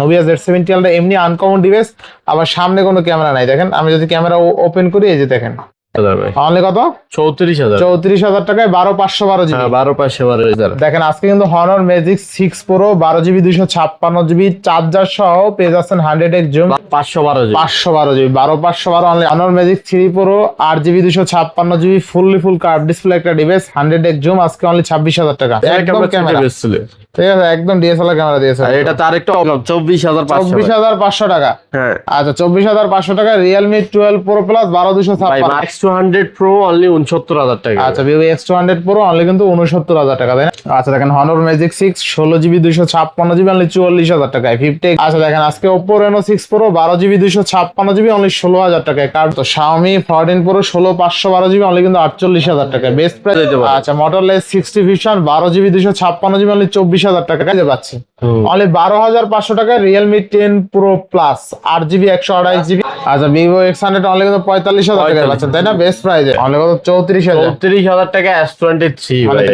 Nubia Z seventy এমনি uncommon device আবার সামনে কোনো ক্যামেরা নাই। দেখেন, আমি যদি ক্যামেরা ওপেন করি, এই যে দেখেন। অনলি কত? চৌত্রিশ হাজার। চৌত্রিশ হাজার টাকায় বারো পাঁচশো বারো জিবি। বারো পাঁচশো বারো হাজার দেখেন আজকে কিন্তু হনর ম্যাজিক সিক্স প্রো বারো জিবি দুইশো ছাপ্পান্ন জিবি চার্জার সহ পেয়ে যাচ্ছেন হান্ড্রেড এক্স জুম পাঁচশো বারো জিবি। পাঁচশো বারো জিবি বারো পাঁচশো বারো only Honor Magic three pro আট জিবি দুশো ছাপ্পান্ন GB fully full curve display একটা ডিভাইস হান্ড্রেড এক্স জুম আজকে অনলি ছাব্বিশ হাজার টাকা। একদম ক্যামেরা ঠিক আছে একদম ডিএসএলআর ক্যামেরা দিয়েছে এটা তার একটা চব্বিশ হাজার পাঁচশো চব্বিশ হাজার পাঁচশো টাকা। হ্যাঁ। আচ্ছা চব্বিশ হাজার পাঁচশো টাকা রিয়েলমি টুয়েলভ প্রো প্লাস বারো দুশো ছাপ্পান্ন। টু হান্ড্রেড প্রো অনলি উনসত্তর হাজার টাকা। আচ্ছা Vivo X two hundred pro only কিন্তু উনসত্তর হাজার টাকা তাই না? আচ্ছা দেখেন হনর ম্যাজিক সিক্স ষোলো জিবি দুইশো ছাপ্পান্ন জিবি অনলি চুয়াল্লিশ হাজার টাকায় ফিফটি আচ্ছা দেখেন আজকে ওপো রেনো সিক্স প্রো বারো জিবি দুইশো ছাপ্পান্ন জিবি অনলি ষোলো হাজার টাকায় কার তো শাওমি ফোরটিন প্রো ষোলো পাঁচশো বারো জিবি অনলি কিন্তু আটচল্লিশ হাজার টাকায় বেস্ট প্রাইস আচ্ছা মোটর সিক্সটি ভিশন বারো জিবি দুইশো ছাপ্পান্ন জিবি অনলি চব্বিশ হাজার টাকা। কাজে পাচ্ছি অনলি বারো হাজার পাঁচশো টাকা রিয়েলমি টেন প্রো প্লাস আট জিবি একশো আড়াইশ জিবি আচ্ছা ভিভো এক্স হান্ড্রেড অনলি কিন্তু পঁয়তাল্লিশ হাজার টাকা পাচ্ছেন তাই না? বেস্ট প্রাইজে অনলি কত? চৌত্রিশ হাজার। চৌত্রিশ হাজার টাকা এস টোয়েন্টি থ্রি ভাই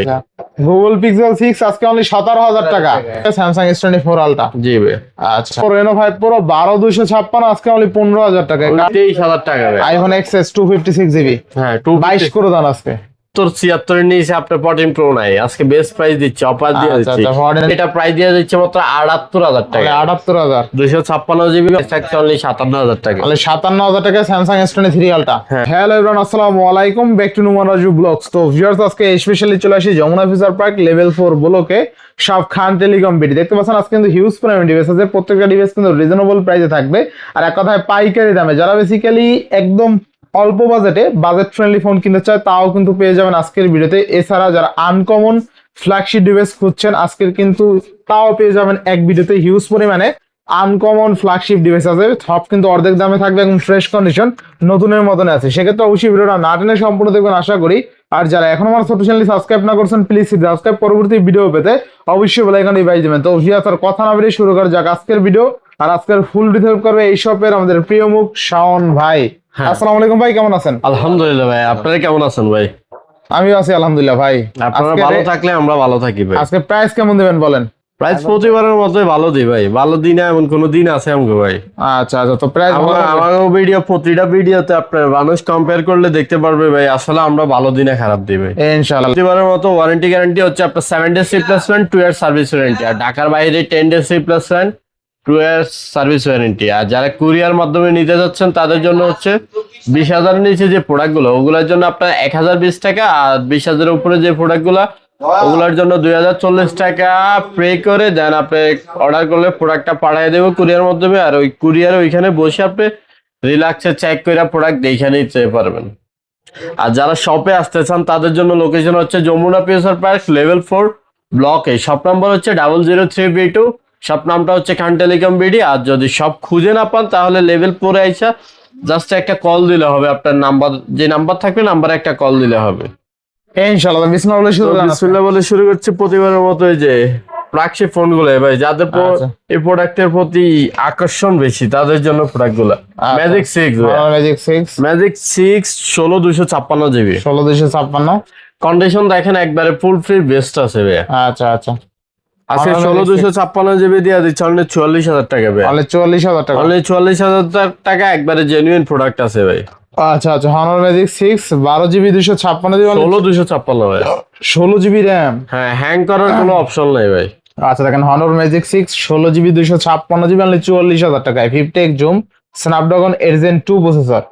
গুগল পিক্সেল সিক্স আজকে অনলি সতেরো হাজার টাকা। স্যামসাং এস টোয়েন্টি ফোর আলটা জি ভাই। আচ্ছা। রেনো ফাইভ পুরো বারো দুইশো ছাপ্পান্ন আজকে অনলি পনেরো হাজার টাকা। তেইশ হাজার টাকা ভাই। IPhone X S two fifty six GB হ্যাঁ টু বাইশ করে দেন আজকে। তোর ছিয়াত্তরের নিচে আপনার ফোরটিন প্রো নাই। আজকে বেস্ট প্রাইস দিচ্ছে অফার দিয়ে আচ্ছা, দিচ্ছি। আচ্ছা, 14 এটা প্রাইস দিয়ে দিচ্ছে মাত্র আটাত্তর হাজার টাকা। আটাত্তর হাজার। দুইশো ছাপ্পান্ন জিবি থাকছে অনলি সাতান্ন হাজার টাকা। তাহলে সাতান্ন হাজার টাকা স্যামসাং এস টোয়েন্টি থ্রি আলটা হ্যাঁ। হ্যালো এভরান আসসালামু আলাইকুম। Back to Numan Raju blogs তো ভিউয়ার্স আজকে স্পেশালি চলে আসি Jamuna future park level four ব্লকে সব খান টেলিকম বিডি দেখতে পাচ্ছেন আজকে কিন্তু হিউজ পরিমাণ ডিভাইস আছে। প্রত্যেকটা ডিভাইস কিন্তু রিজনেবল প্রাইসে থাকবে। আর এক কথায় পাইকারি দামে যারা বেসিক্যালি একদম অল্প বাজেটে বাজেট ফ্রেন্ডলি ফোন কিনতে চায়, তাও কিন্তু পেয়ে যাবেন আজকের ভিডিওতে। এছাড়া যারা আনকমন ফ্ল্যাগশিপ ডিভাইস খুঁজছেন, আজকের কিন্তু তাও পেয়ে যাবেন এক ভিডিওতে হিউজ পরিমাণে আনকমন ফ্ল্যাগশিপ ডিভাইস আছে। সব কিন্তু অর্ধেক দামে থাকবে একদম ফ্রেশ কন্ডিশন নতুনের মতন আছে। সেক্ষেত্রে অবশ্যই ভিডিওটা না টেনে সম্পূর্ণ দেখবেন, আশা করি। আর যারা এখন আমার ছোট চ্যানেল সাবস্ক্রাইব না করছেন প্লিজ সাবস্ক্রাইব পরবর্তী ভিডিও পেতে অবশ্যই বলে এখানে বাই দেবেন। তো ভিয়া তার কথা না বেরিয়ে শুরু করা যাক আজকের ভিডিও আর আজকের ফুল ডিটেল করবে এই শপের আমাদের প্রিয় মুখ শাওন ভাই। আসসালামু আলাইকুম ভাই কেমন আছেন? আলহামদুলিল্লাহ ভাই আপনারা কেমন আছেন ভাই? আমিও আছি আলহামদুলিল্লাহ ভাই। আপনারা ভালো থাকলে আমরা ভালো থাকি ভাই। আজকে প্রাইস কেমন দেবেন বলেন? প্রাইস প্রতিবারের মতোই ভালো দিই ভাই। ভালো দিনে এমন কোন দিন আছে আমাকে ভাই। আচ্ছা আচ্ছা তো প্রাইস আমার ভিডিও প্রতিটা ভিডিওতে আপনার মানুষ কম্পেয়ার করলে দেখতে পারবে ভাই। আসলে আমরা ভালো দিনে খারাপ দিই ভাই। ইনশাআল্লাহ। প্রতিবারের মতো ওয়ারেন্টি গ্যারান্টি হচ্ছে আপনার seven days replacement two year service warranty আর ঢাকার বাইরে ten days replacement two year service warranty. আর যারা কুরিয়ার মাধ্যমে নিতে যাচ্ছেন, তাদের জন্য হচ্ছে বিশ হাজারের নিচে যে প্রোডাক্টগুলো, ওগুলোর জন্য আপনার এক হাজার বিশ টাকা, আর বিশ হাজারের উপরে যে প্রোডাক্টগুলো, ওগুলোর জন্য দুই হাজার চল্লিশ টাকা পে করে দেন আপনি অর্ডার করলে প্রোডাক্টটা পাঠিয়ে দেবো কুরিয়ার মাধ্যমে। আর ওই কুরিয়ার ওইখানে বসে আপনি রিল্যাক্সে চেক করে প্রোডাক্ট দেখে নিতে পারবেন। আর যারা শপে আসতে চান, তাদের জন্য লোকেশন হচ্ছে Jamuna PSR park level four ব্লকে শপ নাম্বার হচ্ছে double zero three B two shop নামটা হচ্ছে খান টেলিকম বিডি আর যদি সব খুঁজে না পান তাহলে লেভেল পরে আইসা জাস্ট একটা কল দিলে হবে আপনার নাম্বার যে নাম্বার থাকবে নাম্বারে একটা কল দিলে হবে। ইনশাআল্লাহ বিসমিল্লাহ বলে শুরু তো করেন আজকে। বিসমিল্লাহ বলে শুরু করছি প্রতিবারের মতো এই যে ফ্ল্যাগশিপ ফোন ভাই যাদের আচ্ছা। এই প্রোডাক্টের প্রতি আকর্ষণ বেশি তাদের জন্য। Magic six Magic six Magic six ষোলো দুশো ছাপ্পান্ন জিবি। ষোলো ছাপ্পান্ন। কন্ডিশন দেখেন একবারে ফুল ফ্রি বেস্ট আছে ভাইয়া। আচ্ছা আচ্ছা। আজকে ষোলো দুশো ছাপ্পান্ন জিবি দিয়ে দিচ্ছে অনলি চুয়াল্লিশ হাজার টাকা ভাই। তাহলে চুয়াল্লিশ হাজার টাকা। অনলি চুয়াল্লিশ হাজার টাকা একবারে জেনুইন প্রোডাক্ট আছে ভাই। আচ্ছা আচ্ছা হনর ম্যাজিক সিক্স বারো জিবি দুশো ছাপ্পান্ন জিবি ষোলো দুশো ছাপ্পান্ন ভাই। ষোলো জিবি র্যাম হ্যাঁ হ্যাং করার কোনো অপশন নেই ভাই। আচ্ছা দেখেন হনর ম্যাজিক সিক্স ষোলো জিবি দুশো ছাপ্পান্ন জিবি অনলি চুয়াল্লিশ হাজার টাকায় ফিফটি এক zoom Snapdragon eight gen two processor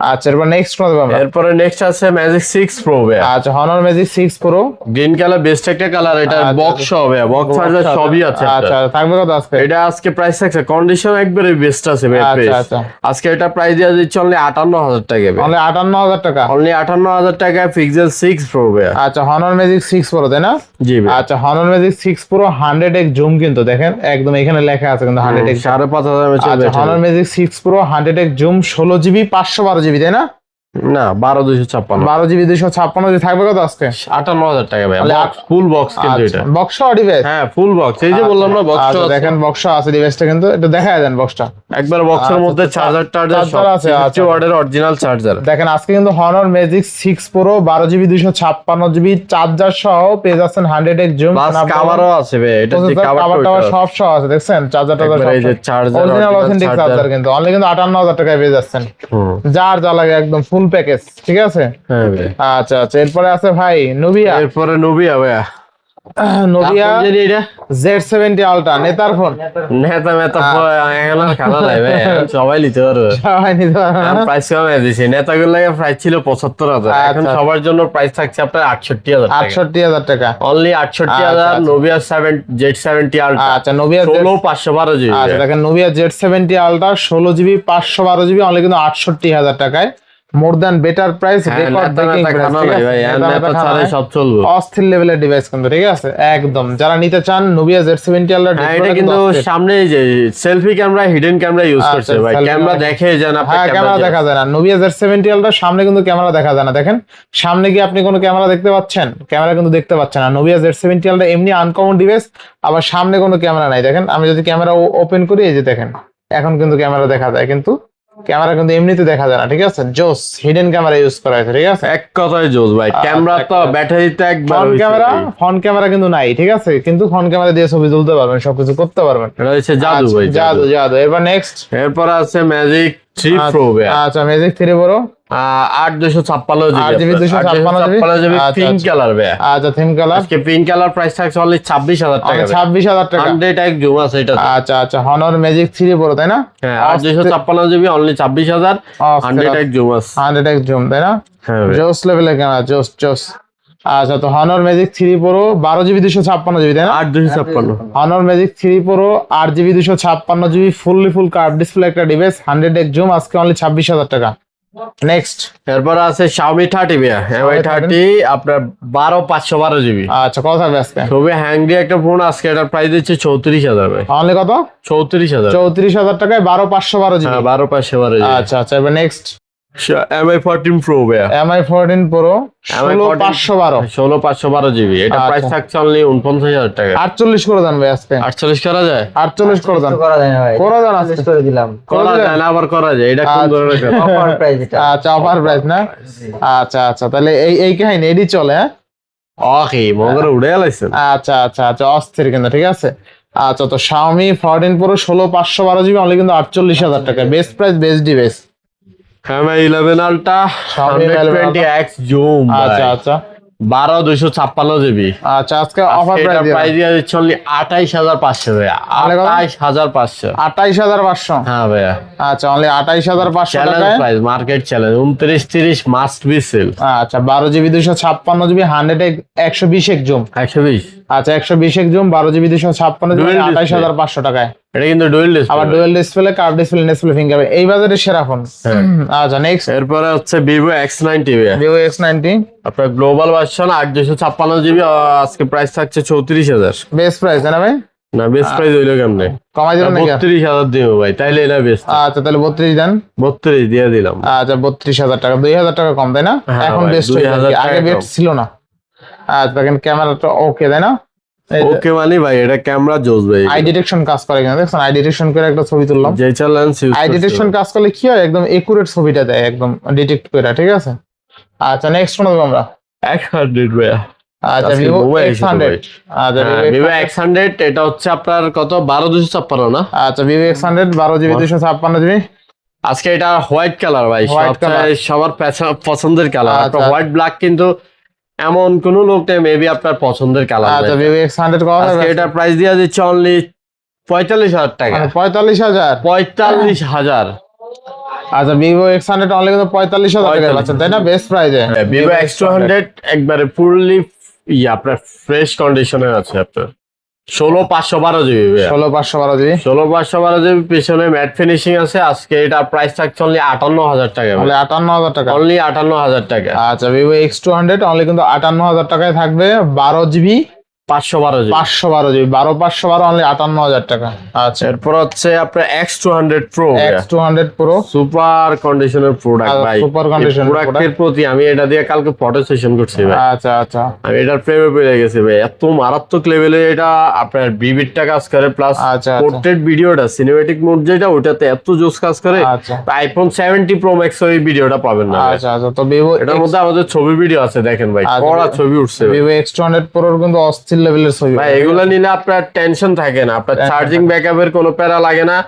আচ্ছা এরপর নেক্সট কোন দেবো আমরা? এরপরে নেক্সট আছে ম্যাজিক সিক্স প্রো ভাই আচ্ছা Honor Magic six pro green colour best একটা কালার এটা আচ্ছা, বক্স হবে বক্স চার্জার সবই আছে আচ্ছা থাকবে কত আজকে? এটা আজকে প্রাইস থাকছে কন্ডিশন একবারে বেস্ট আছে ভাই আচ্ছা আচ্ছা। আজকে এটা প্রাইস দেওয়া অনলি আটান্ন হাজার টাকা ভাই অনলি আটান্ন হাজার টাকা? অনলি আটান্ন হাজার টাকায় পিক্সেল সিক্স প্রো ভাই আচ্ছা হনর ম্যাজিক সিক্স প্রো তাই না? জি ভাই আচ্ছা Honor Magic six pro hundred এক জুম কিন্তু দেখেন একদম এখানে লেখা আছে কিন্তু হান্ড্রেড এক সাড়ে পাঁচ হাজার আচ্ছা Honor Magic six pro hundred এক জুম ষোলো জিবি পাঁচশো বারো জিবি তাই না না বারো দুইশো ছাপ্পান্ন। বারো জিবি দুইশো ছাপ্পান্ন থাকবে কত আজকে? আটান্ন হাজার টাকা ভাই ফুল বক্স কিন্তু এটা। বক্স ডিভাইস হ্যাঁ ফুল বক্স এই যে বললাম না বক্স আচ্ছা দেখেন বক্স আছে ডিভাইসটা কিন্তু দেখা দেন বক্সটা একবার বক্সের আচ্ছা, মধ্যে আচ্ছা, চার্জার টার্জার আছে, আচ্ছা। ওয়ার্ডের অরিজিনাল চার্জার দেখেন আজকে কিন্তু হনর ম্যাজিক সিক্স প্রো বারো জিবি দুইশো ছাপ্পান্ন জিবি চার্জার সহ পেয়ে যাচ্ছেন হান্ড্রেড এক্স জুম কাভারও আছে ভাই এটা কাভার কাভার টাভার সব সহ আছে দেখছেন? চার্জার টার্জার এই যে চার্জার অরিজিনাল অথেন্টিক চার্জার কিন্তু অনলি কিন্তু আটান্ন হাজার টাকায় পেয়ে যাচ্ছেন। যার যা লাগে একদম ফুল প্যাকেজ ঠিক আছে? হ্যাঁ আচ্ছা আচ্ছা এরপরে আছে ভাই নোভিয়া এরপরে নোবিয়া ভাইয়া। জেড সেভেন্টি আলট্রা নেতার ফোন নেতা মেতা খেলা নাই ভাই সবাই নিতে পারবে। সবাই নিতে পারবে প্রাইস কমে দিছি নেতাগুলো প্রাইস ছিল পঁচাত্তর হাজার। এখন আচ্ছা। সবার জন্য প্রাইস থাকছে আপনার আটষট্টি হাজার আটষট্টি হাজার টাকা। অনলি আটষট্টি আচ্ছা, হাজার আচ্ছা। Nubia seven Z seventy ultra আচ্ছা নোভিয়া ষোলো পাঁচশো বারো জিবি। আচ্ছা দেখেন নোভিয়া জেড সেভেন্টি আলট্রা ষোলো জিবি পাঁচশো বারো জিবি অনলি কিন্তু আটষট্টি হাজার টাকায়। More than better price record সব চলবে। অস্থির লেভেলের ডিভাইস কিন্তু ঠিক আছে? একদম। যারা নিতে চান নোভিয়া জেড হ্যাঁ এটা কিন্তু সামনে যে selfie camera hidden camera use করছে ভাই। ক্যামেরা দেখে যান হ্যাঁ ক্যামেরা দেখা যায় না। নোভিয়া জেড সেভেন্টি আলট্রা সামনে কিন্তু ক্যামেরা দেখা যায় না। দেখেন সামনে গিয়ে আপনি কোনো ক্যামেরা দেখতে পাচ্ছেন? ক্যামেরা কিন্তু দেখতে পাচ্ছেন না। নোভিয়া জেড সেভেন্টি আলট্রা এমনি আনকমন ডিভাইস আবার সামনে কোনো ক্যামেরা নাই। দেখেন আমি যদি ক্যামেরা ওপেন করি এই যে দেখেন এখন কিন্তু ক্যামেরা দেখা যায়। কিন্তু ক্যামেরা কিন্তু এমনিতে দেখা যায় না ঠিক আছে? জোস হিডেন ক্যামেরা ইউজ করা হয়েছে ঠিক আছে? এক কথায় জোস ভাই ক্যামেরা তো ব্যাটারি ব্যাটারিতে একবার ফ্রন্ট ক্যামেরা। ফ্রন্ট ক্যামেরা কিন্তু নাই ঠিক আছে? কিন্তু ফ্রন্ট ক্যামেরা দিয়ে ছবি তুলতে পারবেন সবকিছু করতে পারবেন। এটা হচ্ছে জাদু আচ্ছা, ভাই জাদু জাদু। এবার নেক্সট এরপর আছে ম্যাজিক থ্রি প্রো ভাই। আচ্ছা ম্যাজিক থ্রি বড় আট দুশো ছাপ্পান্ন জিবি GB, 256 জিবি আচ্ছা, পিঙ্ক আচ্ছা। কালার ভাই আচ্ছা থিম কালার আজকে পিঙ্ক কালার প্রাইস থাকছে অনলি ছাব্বিশ হাজার টাকা ছাব্বিশ হাজার টাকা। হান্ড্রেড এক জুম আছে এটা আচ্ছা আচ্ছা হনর ম্যাজিক থ্রি বড় তাই না? হ্যাঁ আট দুশো ছাপ্পান্ন জিবি অনলি ছাব্বিশ হাজার হান্ড্রেড এক জুম আছে। হান্ড্রেড এক্স জুম তাই না? হ্যাঁ জোস লেভেলের ক্যামেরা জোস জোস আচ্ছা তো হনর ম্যাজিক থ্রি প্রো বারো জিবি দুশো ছাপ্পান্ন জিবি তাই না? আট দুশো ছাপ্পান্ন। হনর ম্যাজিক থ্রি প্রো আট জিবি দুশো ছাপ্পান্ন GB fully full curve display একটা ডিভাইস হান্ড্রেড এক জুম আজকে অনলি ছাব্বিশ হাজার টাকা। নেক্সট এরপর আছে Xiaomi থার্টি বিয়া Xiaomi থার্টি আপনার বারো পাঁচশো বারো জিবি আচ্ছা কত থাকবে আজকে? খুবই হ্যাংডি একটা ফোন আজকে এটার প্রাইস দিচ্ছে চৌত্রিশ হাজার ভাই। অনলি কত? চৌত্রিশ হাজার। চৌত্রিশ হাজার টাকায় বারো পাঁচশো বারো জিবি হ্যাঁ বারো পাঁচশো বারো জিবি আচ্ছা আচ্ছা এবার নেক্সট এমআই ফোরটিন প্রো ভাইয়া। এমআই ফোরটিন প্রো MI ষোলো 14 পাঁচশো বারো। ষোলো পাঁচশো বারো জিবি। এটা আচ্ছা। প্রাইস থাকছে অনলি উনপঞ্চাশ হাজার টাকা। আটচল্লিশ করে দেন ভাই আজকে। আটচল্লিশ করা যায়? আটচল্লিশ করে দেন। করা যায় না ভাই। করে দেন আজকে। করে দিলাম। করা যায় না আবার করা যায়। এটা কোন আচ্ছা। ধরনের অফার প্রাইস এটা। আচ্ছা অফার প্রাইস না? আচ্ছা আচ্ছা। তাহলে এই এই কাহিনী এডি চলে হ্যাঁ? ওকে মগর উড়ে আচ্ছা আচ্ছা আচ্ছা অস্থির কিন্তু ঠিক আছে? আচ্ছা তো Xiaomi 14 Pro ষোলো পাঁচশো বারো জিবি অনলি কিন্তু আটচল্লিশ হাজার টাকা। Best price best device MI eleven ultra Xiaomi 11 twenty X zoom আচ্ছা আচ্ছা। বারো দুইশো ছাপ্পান্ন জিবি আচ্ছা আজকে অফার প্রাইস প্রাইস দিয়ে দিচ্ছে অনলি আঠাইশ হাজার পাঁচশো ভাইয়া? আঠাইশ হাজার পাঁচশো। আঠাইশ হাজার পাঁচশো? হ্যাঁ ভাইয়া। আচ্ছা অনলি আঠাইশ হাজার পাঁচশো চ্যালেঞ্জ প্রাইস মার্কেট চ্যালেঞ্জ উনত্রিশ তিরিশ মাস্ট বি সেল আচ্ছা বারো জিবি দুশো ছাপ্পান্ন জিবি হান্ড্রেড একশো বিশ এক জুম একশো বিশ। আচ্ছা একশো বিশ এক জুম বারো জিবি দুশো ছাপ্পান্ন জিবি আঠাইশ হাজার পাঁচশো টাকায়। এটা কিন্তু ডুয়েল ডিসপ্লে আবার dual display curve display display finger এই বাজারে সেরা ফোন হ্যাঁ। আচ্ছা নেক্সট এরপরে হচ্ছে Vivo X ninety Vivo X ninety আপনার গ্লোবাল ভার্সন আট দুশো ছাপ্পান্ন জিবি আজকে প্রাইস থাকছে চৌত্রিশ হাজার। বেস্ট প্রাইস না ভাই? না বেস্ট প্রাইস হইল কেমনে? কমাই দিলাম নাকি? বত্রিশ হাজার দিব ভাই তাইলে এটা বেস্ট আচ্ছা তাহলে বত্রিশ দেন। বত্রিশ দিয়ে দিলাম। আচ্ছা বত্রিশ হাজার টাকা দুই হাজার টাকা কম তাই না? হ্যাঁ এখন বেস্ট 2000 টাকা আগে। বেস্ট ছিল না। আচ্ছা দেখেন ক্যামেরাটা ওকে তাই না? ওকে মানে ভাই এটা ক্যামেরা জোস ভাই। আই ডিটেকশন কাজ করে কিনা দেখছেন? আই ডিটেকশন করে একটা ছবি তুললাম। যে চ্যালেঞ্জ আই ডিটেকশন কাজ করলে কি হয়? একদম একুরেট ছবিটা দেয় একদম ডিটেক্ট করে ঠিক আছে? আচ্ছা নেক্সট কোন আমরা? এক হান্ড্রেড ভাইয়া। আচ্ছা ভিভো এক্স হান্ড্রেড। আচ্ছা ভিভো এক্স হান্ড্রেড এটা হচ্ছে আপনার কত? বারো দুশো ছাপ্পান্ন না? আচ্ছা ভিভো এক্স হান্ড্রেড বারো জিবি দুশো ছাপ্পান্ন জিবি। আজকে এটা হোয়াইট কালার ভাই সবার পছন্দের কালার। হোয়াইট ব্ল্যাক কিন্তু এমন কোন লোক নেই মেবি আপনার পছন্দের কালার আচ্ছা ভিভো এক্স হান্ড্রেড? এটা প্রাইস দিয়ে দিচ্ছে অনলি পঁয়তাল্লিশ হাজার টাকা। মানে পঁয়তাল্লিশ হাজার? পঁয়তাল্লিশ হাজার। আচ্ছা ভিভো এক্স হান্ড্রেড অনলি কিন্তু পঁয়তাল্লিশ হাজার টাকা 45 পাচ্ছেন তাই না? বেস্ট প্রাইজে ভিভো এক্স টু হান্ড্রেড একবারে ফুললি ইয়ে আপনার ফ্রেশ কন্ডিশনে আছে আপনার। ষোলো পাঁচশো বারো জিবি ষোলো পাঁচশো বারো জিবি। ষোলো পাঁচশো বারো জিবি পিছনে ম্যাট ফিনিশিং আছে। আজকে এটা প্রাইস থাকছে অনলি আটান্ন হাজার টাকা তাহলে আটান্ন হাজার টাকা? অনলি আটান্ন হাজার টাকা। আচ্ছা Vivo X two hundred only কিন্তু আটান্ন হাজার টাকায় থাকবে বারো জিবি। পাঁচশো বারো জিবি। পাঁচশো বারো জিবি। বারো পাঁচশো বারো অনলি আটান্ন হাজার টাকা। আচ্ছা। এরপর হচ্ছে আপনার X two hundred pro X two hundred pro super কন্ডিশনের প্রোডাক্ট ভাই। super condition প্রোডাক্টের প্রতি আমি এটা দিয়ে কালকে ফটো সেশন করছি ভাই। আচ্ছা আচ্ছা। আমি এটার প্রেমে পেয়ে গেছি ভাই। এত মারাত্মক লেভেলে এটা আপনার কাজ করে প্লাস আচ্ছা, আচ্ছা। পোর্ট্রেট ভিডিওটা সিনেমেটিক মোড যেটা ওটাতে এত জোস কাজ করে আচ্ছা। আইফোন সেভেন্টি প্রো ম্যাক্স ওই ভিডিওটা পাবেন না আচ্ছা আচ্ছা। তো ভিভো এটার মধ্যে আমাদের ছবি ভিডিও আছে দেখেন ভাই। আচ্ছা, কড়া ছবি উঠছে ভিভো এক্স টু হান্ড্রেড প্রোর কিন্তু অস্থির লেভেলের ছবি ভাই এগুলো নিলে আপনার টেনশন থাকে না। আপনার চার্জিং ব্যাকআপের কোনো প্যারা লাগে না।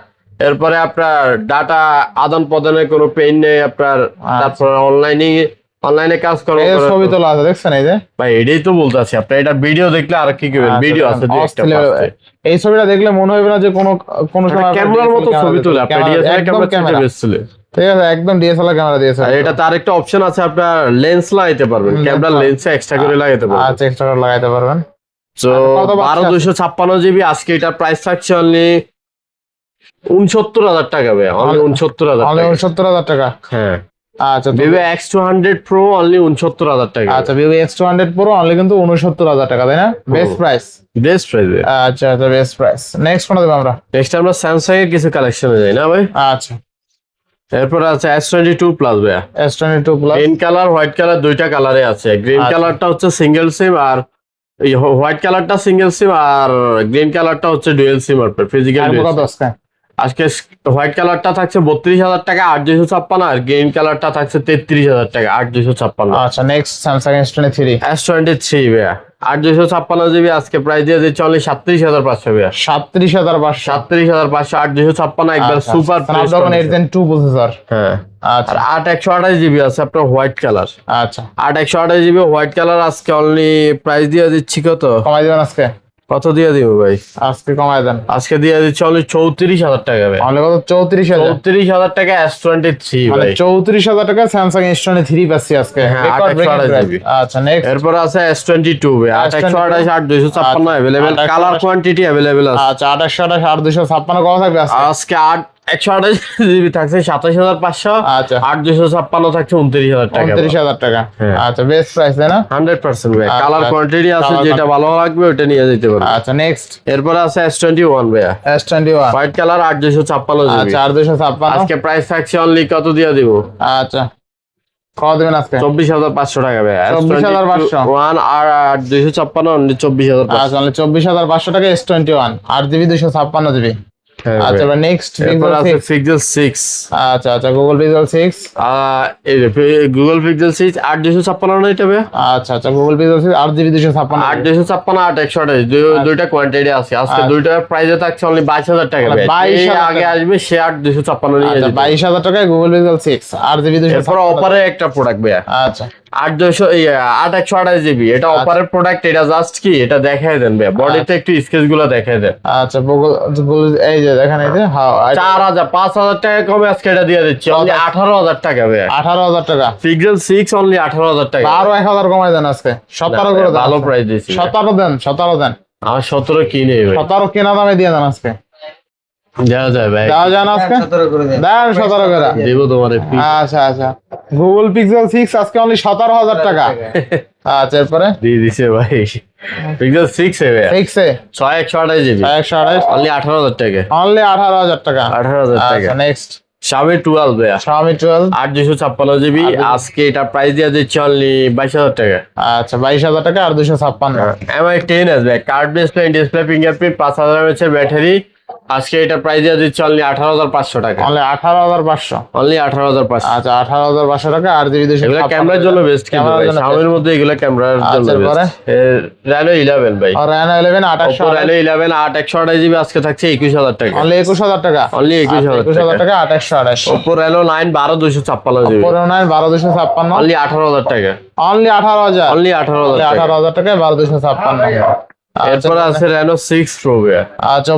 এরপরে আপনার ডাটা আদান প্রদানের কোনো পেইন নেই। আপনার তারপর অনলাইনে অনলাইনে কাজ এই ছবি তোলা আছে দেখছেন এই যে? ভাই এটাই তো বলতেছি আপনার এটা ভিডিও দেখলে আর কি করবেন? আচ্ছা, ভিডিও আছে দুই একটা অস্থির এই ছবিটা দেখলে মনে হবে না যে কোনো কোনো সময় ক্যামেরার মতো ছবি তোলে। আপনার ডিএসএলআর ক্যামেরা ক্যামেরা বেসছিল ঠিক আছে একদম ডিএসএলআর ক্যামেরা দিয়েছে আর এটা তার একটা অপশন আছে আপনার লেন্স লাগাইতে পারবেন। ক্যামেরা লেন্সে এক্সট্রা করে লাগাইতে পারবেন। আচ্ছা এক্সট্রা করে লাগাইতে পারবেন। তো আচ্ছা, বারো দুইশো ছাপ্পান্ন জিবি আজকে এটা প্রাইস থাকছে অনলি উনসত্তর হাজার টাকা ভাই অনলি Only- উনসত্তর হাজার উনসত্তর হাজার টাকা? হ্যাঁ। আচ্ছা তো- Vivo X two hundred pro only উনসত্তর হাজার টাকা। আচ্ছা Vivo X two hundred pro only কিন্তু উনসত্তর হাজার টাকা তাই না? বেস্ট প্রাইস বেস্ট প্রাইস আচ্ছা আচ্ছা বেস্ট প্রাইস নেক্সট কোনটা দেবো আমরা? নেক্সট আমরা স্যামসাং এর কিছু কালেকশনে যাই না ভাই? আচ্ছা। এরপর আছে এস টোয়েন্টি টু প্লাস ভাইয়া। S twenty two plus green colour white colour দুইটা কালারে আছে। গ্রিন আচ্ছা। কালারটা হচ্ছে সিঙ্গেল সিম আর হোয়াইট কালারটা সিঙ্গেল সিম আর গ্রিন কালারটা হচ্ছে ডুয়েল সিম আর ফিজিক্যাল আজকে হোয়াইট কালারটা থাকছে বত্রিশ হাজার টাকা আট দুইশো ছাপ্পান্ন আর গ্রিন কালারটা থাকছে তেত্রিশ হাজার টাকা আট দুইশো ছাপ্পান্ন। আচ্ছা next Samsung S twenty three S twenty three ভাইয়া। আট দুইশো ছাপ্পান্ন জিবি আজকে প্রাইস দিয়ে দিচ্ছে অনলি হাজার পাঁচশো হাজার পাঁচশো। হাজার পাঁচশো আট দুইশো ছাপ্পান্ন একবার super Snapdragon eight gen two processor হ্যাঁ। আচ্ছা। আর আট একশো আঠাশ জিবি আছে আপনার হোয়াইট কালার আচ্ছা। আট একশো আঠাশ জিবি হোয়াইট কালার আজকে অনলি প্রাইস দিয়ে দিচ্ছি কত? কমাই দেবেন আজকে? কত দিয়ে দিব ভাই? আজকে কমায় দেন। আজকে দিয়ে দিচ্ছি অনলি চৌত্রিশ হাজার টাকা ভাই। অনলি কত? চৌত্রিশ হাজার। চৌত্রিশ হাজার টাকা এস টোয়েন্টি থ্রি মানে চৌত্রিশ হাজার টাকা স্যামসাং এস টোয়েন্টি থ্রি পাচ্ছি আজকে। হ্যাঁ। আচ্ছা নেক্সট এরপর আছে এস টোয়েন্টি টু ভাই S22 আঠাশ আট দুইশো ছাপ্পান্ন অ্যাভেলেবেল কালার কোয়ান্টিটি অ্যাভেলেবেল আছে। আচ্ছা আঠাশশো আঠাশ আট দুইশো ছাপ্পান্ন কত থাকবে আজকে আট একশো আঠাশ জিবি থাকছে সাতাশ হাজার পাঁচশো আচ্ছা। আট ছাপ্পান্ন থাকছে উনত্রিশ হাজার টাকা উনত্রিশ হাজার টাকা। হ্যাঁ। আচ্ছা বেস্ট প্রাইস তাই না? হান্ড্রেড পার্সেন্ট ভাই। আচ্ছা, কালার কোয়ান্টিটি আছে যেটা ভালো লাগবে ওটা নিয়ে যেতে পারবে আচ্ছা নেক্সট এরপর আছে এস টোয়েন্টি ওয়ান ভাইয়া। S twenty one white colour আট ছাপ্পান্ন আচ্ছা আট দুশো ছাপ্পান্ন। আজকে প্রাইস থাকছে অনলি কত দিয়ে দিব? আচ্ছা। কত দেবেন আজকে? চব্বিশ হাজার পাঁচশো টাকা ভাই 24,500 ওয়ান আর আট ছাপ্পান্ন চব্বিশ হাজার আচ্ছা চব্বিশ হাজার পাঁচশো টাকা এস টোয়েন্টি ওয়ান আট জিবি দুশো ছাপ্পান্ন জিবি। আচ্ছা এবার নেক্সট এরপর আছে পিক্সেল আচ্ছা আচ্ছা গুগল পিক্সেল সিক্স এই গুগল পিক্সেল সিক্স আট দুইশো ছাপ্পান্ন না এটা আচ্ছা আচ্ছা গুগল পিক্সেল সিক্স আট জিবি দুশো ছাপ্পান্ন। আট দুইশো ছাপ্পান্ন আট একশো আঠাশ। দুই- দুইটা কোয়ান্টিটি আছে। আজকে আচ্ছা। দুইটার প্রাইসে থাকছে অনলি বাইশ হাজার টাকা 22,000 আগে আসবে সে আট দুইশো ছাপ্পান্ন নিয়ে আচ্ছা যাবে বাইশ হাজার টাকায় গুগল পিক্সেল সিক্স আট জিবি দুশো এরপর অপারের একটা প্রোডাক্ট ভাইয়া। আচ্ছা। আট আট একশো আঠাশ জিবি। এটা অপারের প্রোডাক্ট এটা জাস্ট কি? এটা দেখাই দেন বডিতে একটু স্কেচগুলো দেখাই দেন। আচ্ছা এই যে দেখেন এই যে চার হাজার পাঁচ হাজার টাকা কমে আজকে এটা দিয়ে দিচ্ছি? অনলি আঠারো হাজার টাকা আঠারো হাজার টাকা। পিক্সেল সিক্স অনলি আঠারো হাজার টাকা। আরও এক হাজার কমাই দেন আজকে। সতেরো করে ভালো প্রাইস দিয়েছি সতেরো দেন সতেরো দেন। আমার সতেরো কিনে সতেরো কেনা দামে দিয়ে দেন আজকে। দেওয়া যায় ভাই। দেওয়া যায় না আজকে? দেন। সতেরো করে। দেবো তোমার আচ্ছা আচ্ছা। গুগল পিক্সেল সিক্স আজকে অনলি সতেরো হাজার টাকা। আচ্ছা এরপরে? দিয়ে দিছে ভাই। পিক্সেল সিক্স হবে সিক্সে ছয় একশো আঠাশ জিবি একশো আঠাশ? অনলি আঠারো হাজার টাকা। অনলি আঠারো হাজার টাকা। আঠারো হাজার টাকা। আচ্ছা নেক্সট স্বামী টুয়েলভ ভাইয়া। Xiaomi 12 আট দুশো ছাপ্পান্ন জিবি আজকে এটা প্রাইস দিয়ে দিচ্ছে অনলি বাইশ হাজার টাকা। আচ্ছা বাইশ হাজার টাকা আর দুশো ছাপ্পান্ন। এমআই টেন আসবে কার্ড ডিসপ্লে ডিসপ্লে ফিঙ্গারপ্রিন্ট পাঁচ হাজার এমএচ ব্যাটারি আজকে এটা প্রাইস দিয়ে দিচ্ছে অনলি আঠারো হাজার পাঁচশো টাকা। অনলি আঠারো হাজার পাঁচশো? অনলি আঠারো হাজার পাঁচশো। আচ্ছা আঠারো হাজার পাঁচশো টাকা আর জিবি দুশো এগুলো ক্যামেরার জন্য বেস্ট ক্যামেরার মধ্যে এগুলো ক্যামেরার জন্য আচ্ছা? র্যানো ইলেভেন ভাই। আর র্যানো ইলেভেন আঠাশশো ওপো র্যানো ইলেভেন আট একশো আঠাশ জিবি আজকে থাকছে একুশ হাজার টাকা। অনলি একুশ হাজার টাকা? অনলি একুশ হাজার একুশ হাজার টাকা আঠাশশো আঠাশ। ওপো র্যানো নাইন বারো দুশো ছাপ্পান্ন জিবি পনেরো নয় বারো দুশো ছাপ্পান্ন। অনলি আঠারো হাজার টাকা। অনলি আঠারো হাজার। অনলি আঠারো হাজার টাকা। আঠারো হাজার টাকা বারো দুশো ছাপ্পান্ন। এরপর আছে র্যানো সিক্স প্রো আচ্ছা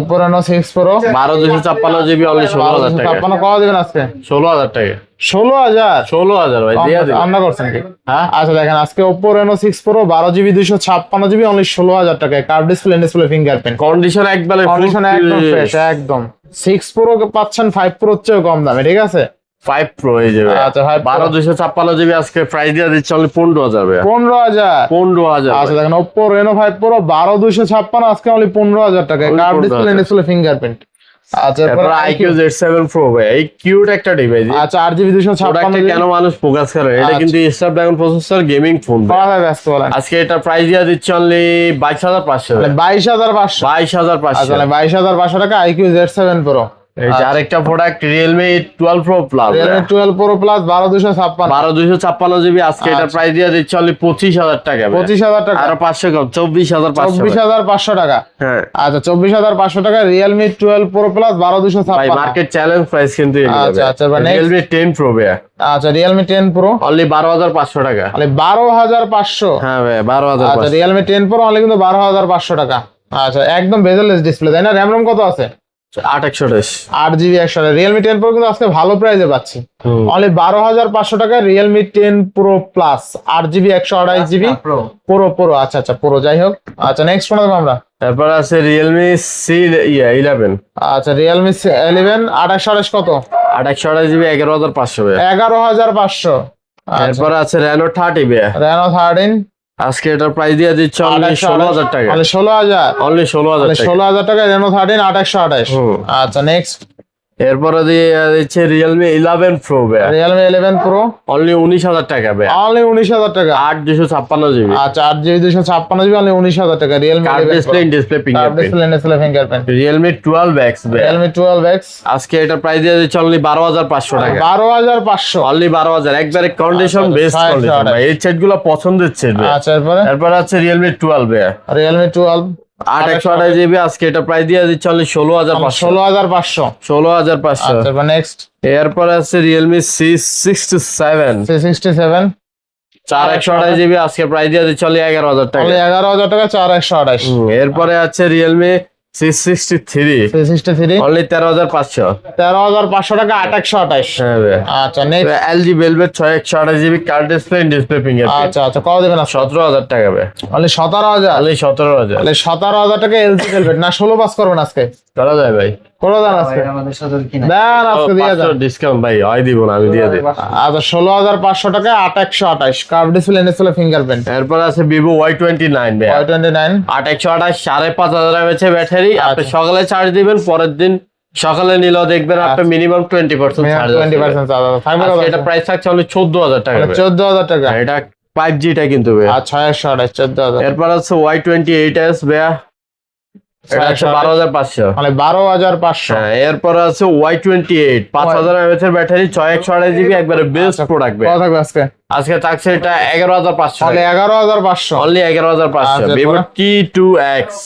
সিক্স প্রো বারো দুশো ছাপ্পান্ন জিবি অনলি ষোলো বারো হাজার দুশো টাকা। ছাপ্পান্ন কত দেবেন আজকে? ষোলো হাজার টাকা। ষোলো হাজার? ভাই দিয়ে দিন আমরা করছেন কি? হ্যাঁ। আচ্ছা দেখেন আজকে রেনো সিক্স প্রো বারো জিবি দুইশো ছাপ্পান্ন জিবি অনলি ষোলো হাজার টাকায় curve display display fingerprint condition একবারে কন্ডিশন একদম ফ্রেশ একদম। সিক্স প্রো পাচ্ছেন ফাইভ প্রো চেয়েও কম দামে ঠিক আছে? ফাইভ প্রো এই যাবে। আচ্ছা, বারো ছাপ্পান্ন জিবি আজকে প্রাইস দিয়ে দিচ্ছে অনলি পনেরো হাজার পনেরো হাজার? পনেরো হাজার আচ্ছা দেখেন ওপো রেনো ফাইভ প্রো বারো ছাপ্পান্ন আজকে অনলি পনেরো হাজার টাকা। কার্ভ ডিসপ্লে ডিসপ্লে ফিঙ্গারপ্রিন্ট আচ্ছা আইকিউ জেড সেভেন প্রো ভাই এই কিউট একটা ডিভাইস আচ্ছা আট জিবি দুশো ছাপ্পান্ন কেন মানুষ ফোকাস করে? এটা আচ্ছা। কিন্তু স্ন্যাপড্রাগন প্রসেসর গেমিং ফোন ব্যস্ত আজকে এটা প্রাইস দিয়ে দিচ্ছে অনলি বাইশ হাজার পাঁচশো বাইশ হাজার পাঁচশো। বাইশ হাজার পাঁচশো। আচ্ছা বাইশ হাজার পাঁচশো টাকা আইকিউ জেড সেভেন প্রো আরেকটা product Realme twelve pro plus Realme twelve pro plus বারো দুশো ছাপ্পান্ন। বারো ছাপ্পান্ন জিবি আজকে এটা আচ্ছা। প্রাইস দিয়ে দিচ্ছে অনলি পঁচিশ হাজার টাকা। পঁচিশ হাজার টাকা। আরও পাঁচশো কম চব্বিশ হাজার চব্বিশ হাজার পাঁচশো টাকা। হ্যাঁ। আচ্ছা চব্বিশ হাজার পাঁচশো টাকা রিয়েলমি টুয়েলভ প্রো প্লাস বারো দুশো ছাপ্পান্ন। মার্কেট চ্যালেঞ্জ প্রাইস কিন্তু আচ্ছা, আচ্ছা। রিয়েলমি টেন প্রো ভাইয়া। আচ্ছা রিয়েলমি টেন প্রো অনলি বারো হাজার পাঁচশো টাকা। বারো হাজার পাঁচশো। হ্যাঁ ভাই বারো হাজার আচ্ছা রিয়েলমি টেন প্রো অনলি কিন্তু বারো হাজার পাঁচশো টাকা। আচ্ছা একদম বেজেলেস ডিসপ্লে তাই না? র্যাম রোম কত আছে? আট একশো আঠাশ আট জিবি একশো রিয়েলমি টেন প্রো কিন্তু আজকে ভালো প্রাইসে পাচ্ছি। অনলি বারো হাজার পাঁচশো টাকা রিয়েলমি টেন প্রো প্লাস আট জিবি একশো আঠাশ জিবি। প্রো প্রো আচ্ছা আচ্ছা প্রো যাই হোক। আচ্ছা নেক্সট ফোন আমরা। তারপর আছে রিয়েলমি সি ইয়া ইলেভেন আচ্ছা রিয়েলমি ইলেভেন আঠাশ আঠাশ কত? আট একশো আঠাশ জিবি এগারো হাজার পাঁচশো এগারো হাজার পাঁচশো। আচ্ছা। তারপর আছে রেনো থার্টি রেনো থার্টিন আজকে এটার প্রাইস দিয়ে দিচ্ছে অনলি ষোলো হাজার টাকা। মানে ষোলো হাজার। অনলি ষোলো হাজার টাকা। ষোলো হাজার টাকা রেনো থার্টিন আঠাশশো আঠাশ। আচ্ছা নেক্সট এরপরে দিয়ে দিচ্ছে Realme eleven pro Realme eleven pro only উনিশ হাজার টাকা ভাইয়া। অনলি উনিশ হাজার টাকা? আট দুশো ছাপ্পান্ন জিবি আচ্ছা আট জিবি দুশো ছাপ্পান্ন জিবি অনলি উনিশ হাজার টাকা। Realme display display display display fingerprint Realme twelve X Realme twelve X আজকে এটা প্রাইস দিয়ে দিচ্ছে অনলি বারো হাজার পাঁচশো টাকা। বারো হাজার পাঁচশো। অনলি বারো হাজার একবারে কন্ডিশন বেস্ট কন্ডিশন এই সেটগুলো পছন্দের সেট আচ্ছা এরপরে? এরপরে আছে রিয়েলমি টুয়েলভ রিয়েলমি টুয়েলভ আট একশো আঠাশ জিবি আজকে এটা প্রাইস দিয়ে দিচ্ছে অনলি ষোলো হাজার পাঁচশো। ষোলো হাজার পাঁচশো। ষোলো হাজার পাঁচশো। আচ্ছা নেক্সট এরপর আছে Realme C sixty seven C sixty seven চার একশো আঠাশ জিবি আজকে প্রাইস দিয়ে দিচ্ছে অনলি এগারো হাজার টাকা। এগারো হাজার টাকা চার একশো আঠাশ। এরপরে আছে Realme six sixty three three sixty three only তেরো হাজার পাঁচশো। তেরো হাজার পাঁচশো টাকা আট একশো আঠাশ। হ্যাঁ ভাই। আচ্ছা এলজি ছয় একশো আঠাশ GB card display display finger আচ্ছা আচ্ছা কত দেবেন আজকে? সতেরো হাজার টাকা অনলি সতেরো হাজার? সতেরো হাজার। সতেরো হাজার টাকা না ষোলো পাস করবেন আজকে? করা যায় ভাই। আজকে দিয়ে ডিসকাউন্ট ভাই দিব না আমি দিয়ে আচ্ছা ষোলো হাজার পাঁচশো টাকা আট একশো আঠাশ। কার্ভ ডিসপ্লে ডিসপ্লে ফিঙ্গারপ্রিন্ট এরপর আছে ভিভো ওয়াই টোয়েন্টি নাইন ভাই। ওয়াই টোয়েন্টি নাইন আট একশো আঠাশ সাড়ে পাঁচ হাজার এমএচ ব্যাটারি আপনি আচ্ছা। সকালে চার্জ দিবেন পরের দিন সকালে নিলেও দেখবেন আপনার মিনিমাম টোয়েন্টি পার্সেন্ট টোয়েন্টি এটা প্রাইস থাকছে অনলি চোদ্দ হাজার টাকা চোদ্দ হাজার টাকা। এটা ফাইভ জিটা কিন্তু আর ছয় একশো আঠাশ চোদ্দ হাজার। এরপর আছে ওয়াই টোয়েন্টি এইট এস ভাইয়া। এরপর আছে ওয়াই টোয়েন্টি এইট। পাঁচ হাজার এমএচ এর ব্যাটারি ছয় একশো আড়াই জিবি একবারে বেস্ট আচ্ছা, প্রোডাক্ট কত থাকবে আজকে? আজকে থাকছে এটা এগারো হাজার পাঁচশো। এগারো হাজার পাঁচশো। অনলি এগারো হাজার পাঁচশো। ভিভো টি টু এক্স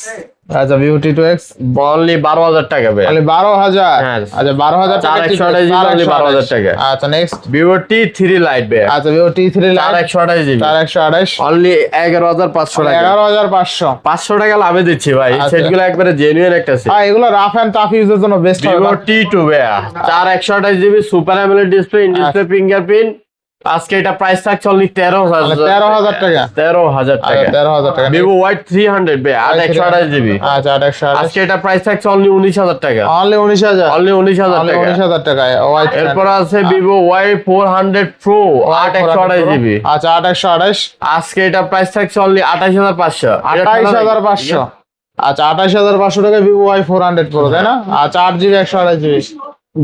আচ্ছা বিউটি টু এক্স অনলি বারো হাজার টাকা ভাই। বারো হাজার? হ্যাঁ। আচ্ছা বারো হাজার চার একশো আঠাশ বারো হাজার টাকা। আচ্ছা next Vivo T three lite ভাই। আচ্ছা ভিভো টি থ্রি চার একশো আঠাশ জিবি। চার একশো আঠাশ। অনলি এগারো হাজার পাঁচশো টাকা। এগারো হাজার পাঁচশো। পাঁচশো টাকা লাভে দিচ্ছি ভাই। আচ্ছা। সেটগুলো একবারে জেনুইন একটা সেট আর এগুলো রাফ অ্যান্ড টাফ ইউজের জন্য বেস্ট ভিভো টি ভাইয়া। চার একশো আঠাশ GB super AMOLED display in display fingerprint আজকে এটা প্রাইস থাকছে অনলি তেরো হাজার। তেরো হাজার টাকা। তেরো হাজার আচ্ছা টাকা। তেরো হাজার টাকা। ভিভো ওয়াই থ্রি হান্ড্রেড ভাই আট একশো আঠাশ জিবি আচ্ছা আট একশো আজকে এটা প্রাইস থাকছে অনলি উনিশ হাজার টাকা। অনলি উনিশ হাজার। অনলি উনিশ হাজার টাকা। উনিশ হাজার ওয়াই এরপর আছে Vivo Y four hundred pro আট একশো আঠাশ জিবি আচ্ছা আট একশো আঠাশ। আজকে এটা প্রাইস থাকছে অনলি আঠাশ হাজার পাঁচশো। আঠাইশ হাজার পাঁচশো। আচ্ছা আঠাইশ হাজার পাঁচশো টাকা Vivo Y four hundred pro তাই না? আচ্ছা আট জিবি একশো আঠাশ জিবি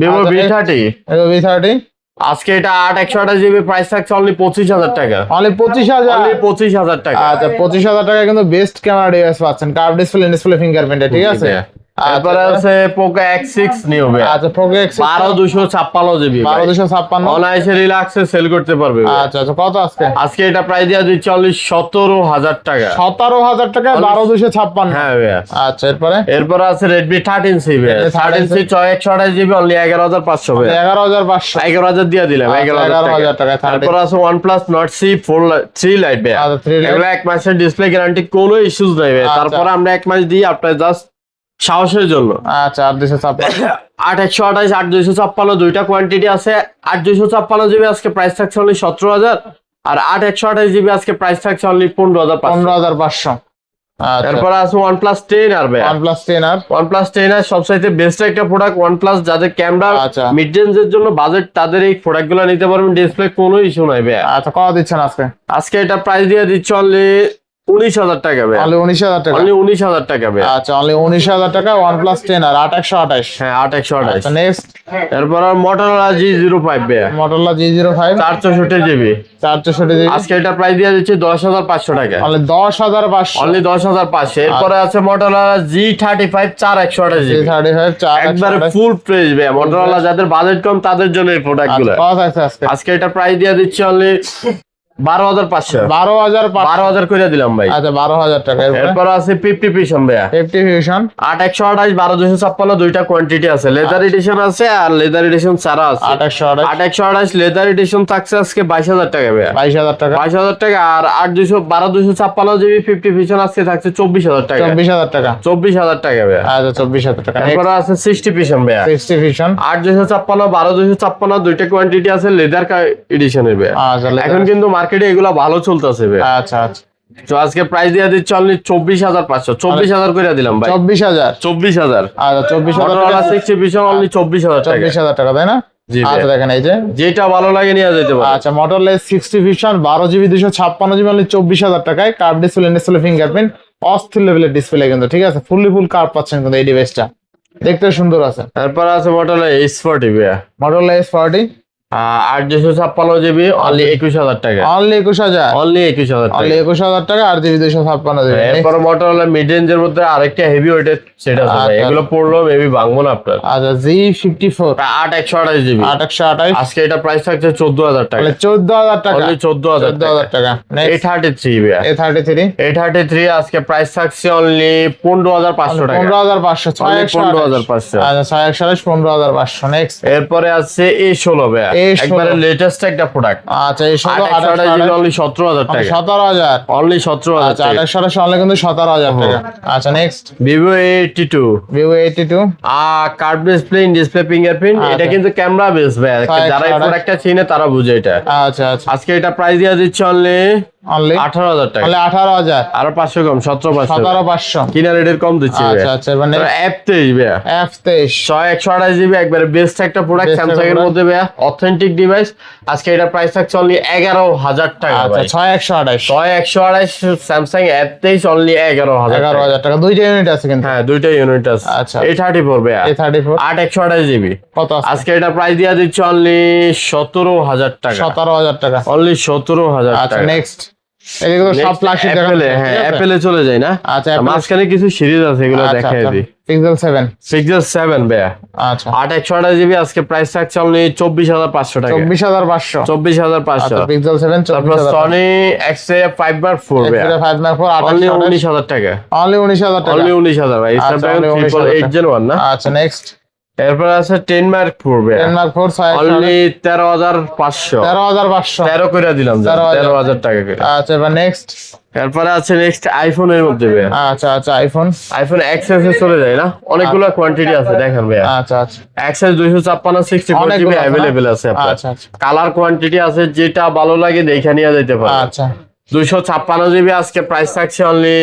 ভিভো আচ্ছা, next- থার্টি ভি থার্টি আজকে এটা আট একশো আঠাশ জিবি প্রাইস থাকছে অনলি পঁচিশ হাজার টাকা। অনলি পঁচিশ হাজার? অনলি পঁচিশ হাজার টাকা। আচ্ছা পঁচিশ হাজার টাকা কিন্তু বেস্ট ক্যামেরা ডিভাইস পাচ্ছেন। কার্ভ ডিসপ্লে ডিসপ্লে ফিঙ্গারপ্রিন্টে ঠিক আছে? তারপরে আছে পোকো নিউ আচ্ছা পোকো জিবি অনায়াসে রিল্যাক্সে সেল করতে পারবে। আচ্ছা আচ্ছা কত আজকে? আজকে এটা প্রাইস দিয়ে অনলি সতেরো হাজার টাকা। সতেরো হাজার টাকা বারো দুশো ছাপ্পান্ন। হ্যাঁ আচ্ছা এরপরে? এরপর আছে Redmi thirteen C Redmi thirteen 13C C ছয় একশো আঠাশ জিবি অনলি এগারো হাজার পাঁচশো ভাইয়া। এগারো হাজার পাঁচশো। এগারো হাজার দিয়ে দিলাম এগারো এগারো হাজার হাজার টাকা টাকা, 13 তারপর আছে OnePlus Nord C four three lite ভাইয়া। আচ্ছা থ্রি এগুলো এক মাসের ডিসপ্লে গ্যারান্টি কোনো ইস্যুস নাই ভাই আচ্ছা। তারপরে আমরা এক মাস দিই আপনার জাস্ট সাহসের জন্য। আচ্ছা আট দুশো ছাপ্পান্ন। আট একশো আঠাশ আট দুইশো ছাপ্পান্ন দুইটা কোয়ান্টিটি আছে। আট দুইশো ছাপ্পান্ন জিবি আজকে প্রাইস থাকছে অনলি সতেরো হাজার। আর আট একশো আঠাশ জিবি আজকে প্রাইস থাকছে অনলি পনেরো হাজার পনেরো হাজার পাঁচশো। আচ্ছা। এরপর আছে ওয়ান প্লাস টেন আর ভাই OnePlus 10 R? OnePlus ten R সবসাইতে best একটা প্রোডাক্ট ওয়ান প্লাস যাদের ক্যামেরা আচ্ছা। মিড জন্য বাজেট তাদের এই প্রোডাক্টগুলো নিতে পারবেন ডিসপ্লে কোনো ইস্যু নাই ভাই আচ্ছা কত দিচ্ছেন আজকে? আজকে এটা প্রাইস দিয়ে দিচ্ছে অনলি উনিশ হাজার টাকা ভাই অনলি উনিশ হাজার টাকা? অনলি উনিশ হাজার টাকা ভাই আচ্ছা অনলি উনিশ হাজার টাকা ওয়ান প্লাস টেন আর আট একশো আঠাশ। হ্যাঁ আট একশো আঠাশ। আচ্ছা নেক্সট এরপর আর মোটরোলা জি জিরো ফাইভ ভাই মটোরোলা জি জিরো ফাইভ চার চৌষট্টি জিবি চার চৌষট্টি জিবি আজকে এটা প্রাইস দিয়ে দিচ্ছে দশ হাজার পাঁচশো টাকা। অনলি দশ হাজার পাঁচশো। অনলি দশ হাজার পাঁচশো। এরপরে আছে মোটরোলা জি থার্টি ফাইভ চার একশো আঠাশ জি জিবি থার্টি ফাইভ চার একবারে ফুল প্রাইস ভাই মোটরোলা যাদের বাজেট কম তাদের জন্য এই প্রোডাক্টগুলো। আছে আজকে। আজকে এটা প্রাইস দিয়ে দিচ্ছে অনলি বারো হাজার পাঁচশো। বারো হাজার বারো হাজার করে দিলাম ভাই। আচ্ছা বারো হাজার টাকা। এরপর? আছে ফিফটি পিসন ভাইয়া। ফিফটি ফিউশন আট একশো আঠাশ বারো দুশো ছাপ্পান্ন দুইটা কোয়ান্টিটি আছে। লেদার এডিশন আছে আর লেদার এডিশন ছাড়া আছে। আট একশো আঠাশ। আট একশো আঠাশ লেদার এডিশন থাকছে আজকে বাইশ হাজার টাকা ভাইয়া। বাইশ হাজার টাকা। বাইশ হাজার টাকা আর আট দুশো বারো দুশো ছাপ্পান্ন জিবি ফিফটি পিছন আজকে থাকছে চব্বিশ হাজার টাকা। চব্বিশ হাজার টাকা। চব্বিশ হাজার টাকা ভাইয়া। আচ্ছা চব্বিশ হাজার টাকা। এরপরে আছে সিক্সটি পিছন ভাইয়া। সিক্সটি ফিউশন আট দুশো ছাপ্পান্ন বারো দুশো ছাপ্পান্ন দুইটা কোয়ান্টিটি আছে লেদার এডিশনের ভাইয়া। আচ্ছা এখন কিন্তু মার্কেটে এগুলো ভালো চলতেছে আচ্ছা আচ্ছা। তো আজকে প্রাইস দিয়ে দিচ্ছে অনলি চব্বিশ হাজার পাঁচশো। চব্বিশ হাজার করে দিলাম ভাই। চব্বিশ হাজার? চব্বিশ হাজার। আচ্ছা চব্বিশ হাজার সিক্সটি পিছন অনলি চব্বিশ হাজার চব্বিশ হাজার টাকা তাই না? আচ্ছা দেখেন এই যে। যেটা ভালো লাগে নিয়ে যেতে পারে। আচ্ছা সিক্সটি ফিউশন বারো জিবি দুশো ছাপ্পান্ন জিবি অনলি চব্বিশ হাজার টাকায়। কার্ভ ডিসপ্লে ডিসপ্লে ফিঙ্গারপ্রিন্ট অস্থির লেভেলের ডিসপ্লে কিন্তু ঠিক আছে? ফুললি ফুল কার্ভ পাচ্ছেন কিন্তু এই ডিভাইসটা দেখতে সুন্দর আছে। তারপর আছে মোটরওয়ালা এইচ ফোরটি ভাইয়া। মোটরলা এস ফর্টি আট দুশো ছাপ্পান্ন জিবি অনলি একুশ হাজার টাকা। অনলি একুশ হাজার? অনলি একুশ হাজার অনলি একুশ হাজার টাকা আর জিবি দুশো ছাপ্পান্ন জিবি এরপর মোটরওয়ালা মিড রেঞ্জের মধ্যে আরেকটা হেভি ওয়েটের সেট আছে আচ্ছা। এগুলো পড়ল মেবি ভাঙবো না আপনার। আচ্ছা জি ফিফটি ফোর আট একশো আঠাশ জিবি আট একশো আঠাইশ আজকে এটা প্রাইস থাকছে চোদ্দ হাজার টাকা। চোদ্দ হাজার টাকা। চোদ্দ হাজার হাজার টাকা। Eight thirty three A thirty three eight thirty three আজকে প্রাইস থাকছে অনলি পনেরো হাজার পাঁচশো টাকা। পনেরো হাজার পাঁচশো ছয় Only একশো 15,500 আচ্ছা ছয় একশো পনেরো হাজার পাঁচশো। নেক্সট এরপরে আছে এ ষোলো A16 একবারে লেটেস্ট একটা প্রোডাক্ট আচ্ছা এই ষোলো আঠাশ অনলি সতেরো হাজার টাকা। সতেরো হাজার। অনলি সতেরো আচ্ছা হাজার আঠাশ আঠাশ অনলি কিন্তু সতেরো হাজার টাকা। আচ্ছা next Vivo eighty two Vivo eighty two R display in display fingerprint আচ্ছা। এটা কিন্তু ক্যামেরা বেস ভাই। যারা এই প্রোডাক্টটা চিনে তারা বুঝে এটা। আচ্ছা আচ্ছা। আজকে এটা প্রাইস দিয়ে দিচ্ছে অনলি আঠারো হাজার টাকা। আঠারো হাজার। আরও পাঁচশো কম সতেরো পাঁচশো। সতেরো পাঁচশো। কিনা রেটের কম দিচ্ছি আচ্ছা আচ্ছা এবার অ্যাপ তেইশ ভাইয়া। এফ তেইশ। ছয় একশো আঠাশ জিবি একবারে বেস্ট একটা প্রোডাক্ট Best স্যামসাং এর মধ্যে ভাইয়া। অথেন্টিক ডিভাইস আজকে এটা প্রাইস থাকছে অনলি এগারো হাজার টাকা আচ্ছা ছয় একশো আঠাশ। ছয় একশো আঠাশ স্যামসাং অ্যাপ তেইশ অনলি এগারো হাজার এগারো হাজার টাকা। দুইটা ইউনিট আছে কিন্তু। হ্যাঁ দুইটা ইউনিট আছে। আচ্ছা। থার্টি ফোর ভাইয়া। এ থার্টি ফোর আট একশো আঠাশ জিবি কত আজকে এটা প্রাইস দিয়ে দিচ্ছে অনলি সতেরো হাজার টাকা। সতেরো হাজার টাকা। অনলি সতেরো হাজার আচ্ছা টাকা। নেক্সট এগুলো সব অ্যাপেলে হ্যাঁ অ্যাপেলে চলে যায় না? আচ্ছা মাঝখানে কিছু সিরিজ আছে এগুলো দেখাই দিই। পিক্সেল সেভেন পিক্সেল সেভেন ভাইয়া। আচ্ছা। জিবি আজকে প্রাইস থাকছে অনলি চব্বিশ হাজার পাঁচশো টাকা। চব্বিশ হাজার পাঁচশো। চব্বিশ হাজার পাঁচশো। আচ্ছা পিক্সেল সেভেন তারপর চব্বিশ হাজার সনি এক্সে ফাইভ বার four five nine four only আঠাশ উনিশ হাজার টাকা। অনলি উনিশ হাজার টাকা। অনলি উনিশ হাজার ভাই। আচ্ছা, 19,000 এইট জেন ওয়ান না? আচ্ছা নেক্সট এরপর আছে টেন মার্ক ভাই টেন মার্ক ফোর অনলি তেরো হাজার পাঁচশো। তেরো হাজার পাঁচশো। তেরো করে দিলাম তেরো হাজার। টাকা করে আচ্ছা এবার নেক্সট এরপরে আছে নেক্সট আইফোনের মধ্যে আচ্ছা আচ্ছা আইফোন আইফোন এক্সএস এ চলে যায় না? অনেকগুলো কোয়ান্টিটি আছে দেখেন ভাইয়া। আচ্ছা আচ্ছা। এক্সএস দুইশো ছাপ্পান্ন সিক্সটি ফোর অনেকগুলো জিবি আছে অ্যাভেলেবেল আছে আপনার। আচ্ছা আচ্ছা। কালার কোয়ান্টিটি আছে যেটা ভালো লাগে দেখে নিয়ে যেতে পারে আচ্ছা। দুইশো ছাপ্পান্ন জিবি আজকে প্রাইস থাকছে অনলি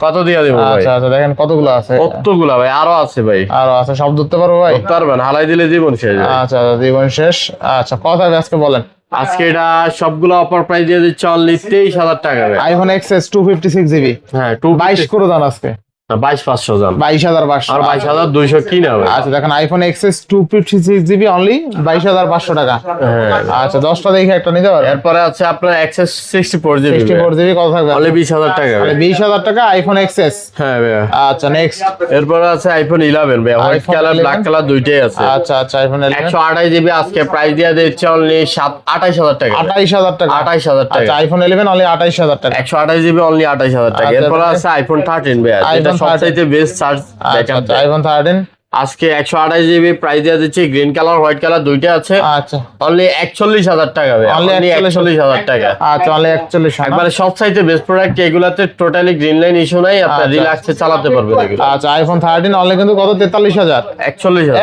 কত দিয়ে দেবো আচ্ছা আচ্ছা দেখেন কতগুলো আছে। কতগুলা ভাই? আরও আছে ভাই। আরও আছে সব ধরতে পারব ভাই? পারবেন হালাই দিলে জীবন শেষ আচ্ছা আচ্ছা জীবন শেষ। আচ্ছা কথা আজকে বলেন? আজকে এটা সবগুলো অফার প্রাইস দিয়ে দিচ্ছে অনলি তেইশ হাজার টাকা iPhone XS two fifty six GB হ্যাঁ টু বাইশ করে দান আজকে। বাইশ পাঁচশো জান বাইশ হাজার পাঁচশো। আর বাইশ হাজার দুইশো কি না আচ্ছা দেখেন iPhone XS two fifty six GB only বাইশ হাজার পাঁচশো টাকা। হ্যাঁ। আচ্ছা দশটা দেখে একটা নিতে পারবেন। এরপরে আছে আপনার XS sixty four GB sixty four GB কত থাকবে? অনলি বিশ হাজার টাকা বিশ হাজার টাকা আইফোন এক্সএস হ্যাঁ ভাই। আচ্ছা নেক্সট এরপরে আছে আইফোন ইলেভেন ভাই। হোয়াইট কালার ব্ল্যাক কালার দুইটাই আছে। আচ্ছা আচ্ছা আইফোন একশো আঠাশ জিবি আজকে প্রাইস দিয়ে দিচ্ছে অনলি সাত আঠাইশ হাজার টাকা আঠাইশ হাজার টাকা। আঠাইশ হাজার টাকা। আইফোন ইলেভেন অনলি আঠাইশ হাজার টাকা। একশো আঠাশ জিবি অনলি আঠাইশ হাজার টাকা। আচ্ছা, এরপরে? আছে আইফোন থার্টিন ভাই। যেটা iPhone 13 সবচাইতে বেস্ট চার্জ আচ্ছা আচ্ছা আইফোন থার্টিন আজকে একশো আঠাশ জিবি প্রাইস দিয়ে দিচ্ছি গ্রিন কালার হোয়াইট কালার দুইটা আছে। আচ্ছা। অনলি একচল্লিশ হাজার টাকা অনলি 41,000 একচল্লিশ হাজার টাকা। আচ্ছা অনলি একচল্লিশ একবারে সব সাইজে বেস্ট প্রোডাক্ট এগুলাতে টোটালি গ্রিন লাইন ইস্যু নাই আচ্ছা। রিল্যাক্সে চালাতে পারবেন আচ্ছা আইফোন থার্টিন অনলি কিন্তু কত? তেতাল্লিশ হাজার। একচল্লিশ হাজার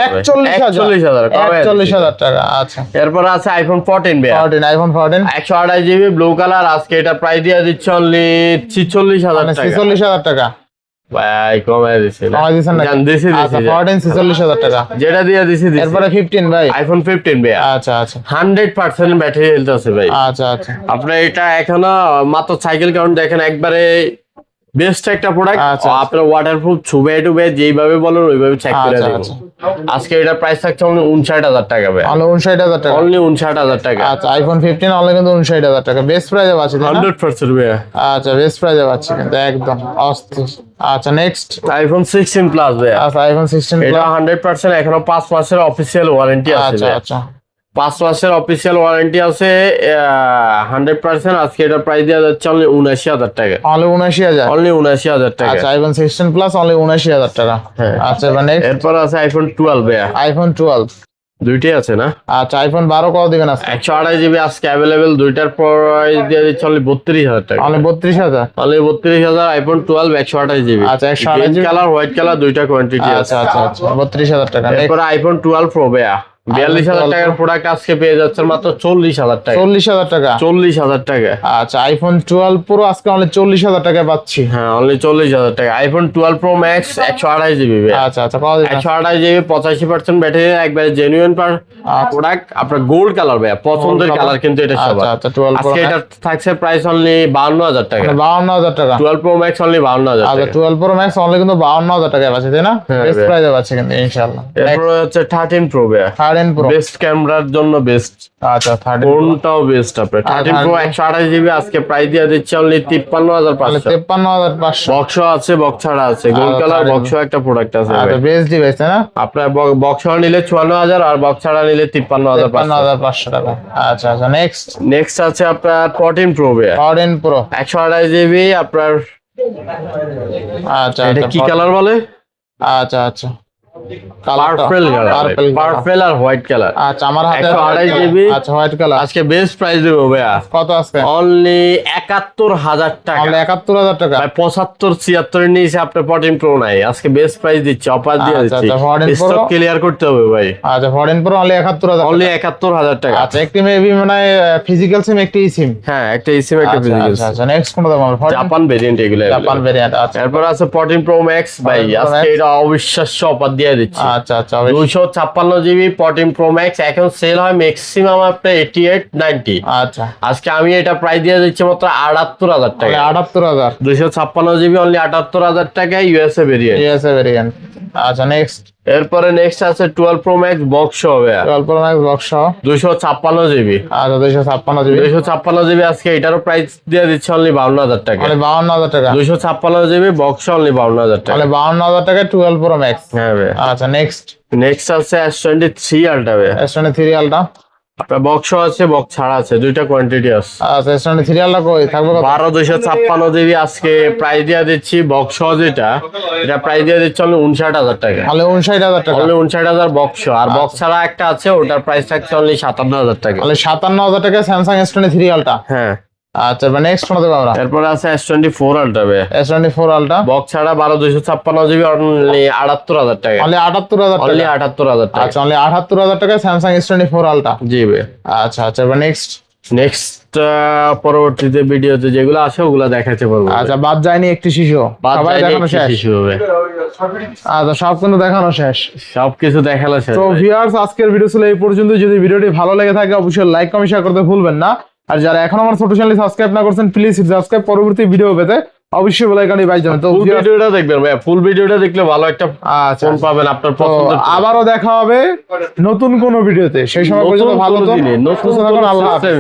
একচল্লিশ হাজার। একচল্লিশ হাজার টাকা আচ্ছা। এরপর আছে iPhone fourteen fourteen iPhone fourteen একশো আঠাশ জিবি ব্লু কালার আজকে এটা প্রাইস দিয়ে দিচ্ছে অনলি ছিচল্লিশ হাজার মানে ছিচল্লিশ হাজার টাকা। ভাই কমায় দিছে না। দিছে দিছি আচ্ছা দিছি ফোরটিন ছিচল্লিশ হাজার টাকা। যেটা দিয়ে দিছি দিছি। এরপরে ফিফটিন ভাই। আইফোন ফিফটিন ভাই আচ্ছা আচ্ছা। হান্ড্রেড পার্সেন্ট ব্যাটারি হেলথ আছে ভাই। আচ্ছা আচ্ছা। আপনার এটা এখনও মাত্র সাইকেল কাউন্ট দেখেন একবারে বেস্ট একটা প্রোডাক্ট আচ্ছা, আপনার ওয়াটারপ্রুফ ছুবে টুবে যেইভাবে বলেন ওইভাবে চেক করে আচ্ছা, দেবো আচ্ছা। আজকে এটা প্রাইস থাকছে অনলি উনষাট হাজার টাকা ভাই। অনলি উনষাট হাজার টাকা? অনলি উনষাট হাজার টাকা। আচ্ছা আইফোন ফিফটিন অনলি কিন্তু উনষাট হাজার টাকা। বেস্ট না? হান্ড্রেড পার্সেন্ট ভাই আচ্ছা বেস্ট প্রাইজে পাচ্ছি কিন্তু একদম অস্থির আচ্ছা নেক্সট আইফোন সিক্সটিন প্লাস ভাই আচ্ছা আইফোন সিক্সটিন এটা হান্ড্রেড পার্সেন্ট এখনও পাঁচ মাসের অফিসিয়াল ওয়ারেন্টি আছে আচ্ছা আচ্ছা। পাঁচ মাসের অফিসিয়াল ওয়ারেন্টি আছে হান্ড্রেড পার্সেন্ট আজকে এটা প্রাইস দেওয়া যাচ্ছে অনলি উনআশি হাজার টাকা। অনলি উনআশি হাজার? অনলি উনআশি হাজার টাকা। আচ্ছা আইফোন সিক্সটিন প্লাস অনলি উনআশি হাজার টাকা। হ্যাঁ। আচ্ছা নেক্সট এরপর আছে আইফোন টুয়েলভ আইফোন টুয়েলভ দুইটাই আছে না? আচ্ছা আইফোন বারো কত দিবেন আজকে? একশো আড়াই জিবি আজকে অ্যাভেলেবেল দুইটার প্রাইস দিয়ে দিচ্ছে অনলি বত্রিশ হাজার টাকা। অনলি বত্রিশ হাজার? অনলি বত্রিশ হাজার আইফোন টুয়েলভ একশো আঠাশ জিবি আচ্ছা, 128 GB কালার হোয়াইট কালার দুইটা কোয়ান্টিটি আছে। আচ্ছা আচ্ছা আচ্ছা বত্রিশ হাজার টাকা। এরপর আইফোন টুয়েলভ প্রো ভাইয়া। বিয়াল্লিশ হাজার টাকার প্রোডাক্ট আজকে পেয়ে যাচ্ছে মাত্র চল্লিশ হাজার টাকা। চল্লিশ হাজার টাকা? চল্লিশ হাজার টাকা। আচ্ছা আইফোন টুয়েলভ পুরো আজকে অনলি চল্লিশ হাজার টাকায় পাচ্ছি। হ্যাঁ অনলি চল্লিশ হাজার টাকা। আইফোন টুয়েলভ প্রো ম্যাক্স একশো আঠাশ জিবি আচ্ছা আচ্ছা একশো আঠাশ জিবি পঁচাশি পার্সেন্ট ব্যাটারি একবারে জেনুইন প্রোডাক্ট আপনার গোল্ড কালার ভাইয়া পছন্দের কালার কিন্তু এটা আচ্ছা সবার আচ্ছা আজকে এটা থাকছে প্রাইস অনলি বাউন্ন হাজার টাকা। বাউন্ন হাজার টাকা। টুয়েলভ প্রো ম্যাক্স অনলি বাউন্ন হাজার আচ্ছা টাকা। টুয়েলভ প্রো ম্যাক্স অনলি কিন্তু বাউন্ন হাজার টাকায় পাচ্ছি তাই না? হ্যাঁ, বেস্ট ভাই। প্রাইজে কিন্তু ইনশাল্লাহ এরপর হচ্ছে থার্টিন প্রো ভাইয়া থার্টিন প্রো। বেস্ট ক্যামেরার জন্য বেস্ট আচ্ছা কোনটাও বেস্ট আপনার থার্টিন প্রো 13 একশো আঠাশ জিবি আজকে প্রাইস দিয়ে দিচ্ছে অনলি তিপ্পান্ন হাজার পাঁচশো। তেপ্পান্ন হাজার পাঁচশো। বক্স আছে বক্স ছাড়া আছে। গোল্ড আচ্ছা, কালার বক্স একটা প্রোডাক্ট আছে আচ্ছা বেস্ট ডিভাইস না? আপনার বক্স নিলে চুয়ান্ন হাজার আর বক্স ছাড়া নিলে তিপ্পান্ন হাজার পাঁচশো। টাকা। আচ্ছা আচ্ছা নেক্সট নেক্সট আছে আপনার ফোরটিন প্রো থার্টিন প্রো একশো আঠাশ জিবি আপনার আচ্ছা এটা আচ্ছা, কি কালার বলে? আচ্ছা আচ্ছা। পার্পেল কালার পার্পেল পার্পেল আর হোয়াইট কালার আচ্ছা আমার হাতে 128 GB আচ্ছা হোয়াইট কালার আজকে বেস্ট প্রাইস দেবো ভাইয়া। কত আজকে? অনলি একাত্তর হাজার টাকা। অনলি একাত্তর হাজার টাকা। ভাই পঁচাত্তর ছিয়াত্তরের নিচে আপনার ফোরটিন প্রো নাই। আজকে বেস্ট প্রাইস দিচ্ছি অফার দিয়ে আচ্ছা, দিচ্ছি। 14 Pro? স্টক ক্লিয়ার করতে হবে ভাই। আচ্ছা প্রো অনলি অনলি টাকা। আচ্ছা একটি মেবি মানে ফিজিক্যাল সিম একটি সিম হ্যাঁ একটা ইসিম একটা আচ্ছা নেক্সট কোনটা আমরা? জাপান ভেরিয়েন্ট এগুলো জাপান ভেরিয়েন্ট আচ্ছা। এরপর আছে ফোরটিন প্রো ম্যাক্স ভাই। আজকে এটা অবিশ্বাস্য অফার দিয়ে দিচ্ছি। আচ্ছা আচ্ছা অবশ্যই। দুইশো ছাপ্পান্ন জিবি ফোরটিন প্রো ম্যাক্স এখন সেল হয় ম্যাক্সিমাম আপনার এইটি এইট নাইনটি আচ্ছা। আজকে আমি এটা প্রাইস দিয়ে দিচ্ছি মাত্র আটাত্তর হাজার তাহলে টাকা আটাত্তর হাজার। দুইশো ছাপ্পান্ন জিবি অনলি আটাত্তর হাজার টাকায় ইউএসএ ভেরিয়েন্ট ইউএসএ ভেরিয়েন্ট আচ্ছা নেক্সট এরপরে নেক্সট আছে টুয়েলভ প্রো ম্যাক্স বক্স হবে টুয়েলভ প্রো ম্যাক্স বক্স সহ। দুইশো ছাপ্পান্ন জিবি আচ্ছা দুইশো ছাপ্পান্ন জিবি দুইশো ছাপ্পান্ন জিবি আজকে এটারও প্রাইস দিয়ে দিচ্ছে অনলি বাউন্ন হাজার টাকা। মানে বাউন্ন হাজার টাকা। দুইশো ছাপ্পান্ন জিবি বক্স অনলি বাউন্ন হাজার টাকা। তাহলে বাউন্ন হাজার টাকা টুয়েলভ প্রো ম্যাক্স হ্যাঁ আচ্ছা নেক্সট নেক্সট আছে এস টোয়েন্টি থ্রি আলটা ভাই এস টোয়েন্টি থ্রি আলটা আপনার বক্স আছে বক্স ছাড়া আছে দুইটা কোয়ান্টিটি আছে। আচ্ছা কই? থাকবে আজকে প্রাইস দিয়ে দিচ্ছি বক্স যেটা এটা প্রাইস দিয়ে দিচ্ছি অনলি উনষাট হাজার টাকা। তাহলে উনষাট হাজার টাকা। অনলি উনষাট হাজার বক্স আর বক্স ছাড়া একটা আছে ওটার প্রাইস থাকছে অনলি সাতান্ন হাজার টাকা। তাহলে সাতান্ন হাজার টাকা স্যামসাং থ্রি আলটা হ্যাঁ। আচ্ছা এবার নেক্সট কোনটা দেবো আমরা। এরপরে আছে এস টোয়েন্টি ফোর আলটা ভাই। S twenty four ultra box ছাড়া বারো দুইশো ছাপ্পান্ন জিবি অনলি আটাত্তর হাজার টাকা। অনলি আটাত্তর হাজার অনলি টাকা। আটাত্তর হাজার টাকা। আচ্ছা অনলি আটাত্তর হাজার টাকা স্যামসাং এস টোয়েন্টি ফোর আলটা জি ভাই। আচ্ছা আচ্ছা এবার নেক্সট নেক্সট পরবর্তীতে ভিডিওতে যেগুলো আসে ওগুলো দেখাতে পারব আচ্ছা বাদ যায়নি একটি শিশু। সবাই দেখানো শেষ। শিশু হবে। আচ্ছা সব কিন্তু দেখানো শেষ। সবকিছু দেখাল শেষ তো ভিউয়ার্স আজকের ভিডিও ছিল এই পর্যন্ত যদি ভিডিওটি ভালো লেগে থাকে অবশ্যই লাইক কমেন্ট শেয়ার করতে ভুলবেন না। আর যারা এখন আমার ছোট চ্যানেল সাবস্ক্রাইব না করছেন প্লিজ সাবস্ক্রাইব পরবর্তী ভিডিও পেতে অবশ্যই বলে আইকনটি বাজ যাবেন তো ফুল ভিডিওটা দেখবেন ভাই ফুল ভিডিওটা দেখলে ভালো একটা আচ্ছা ফোন পাবেন আপনার পছন্দ পছন্দের আবারও দেখা হবে নতুন কোন ভিডিওতে সেই সময় পর্যন্ত ভালো থাকুন আল্লাহ হাফেজ।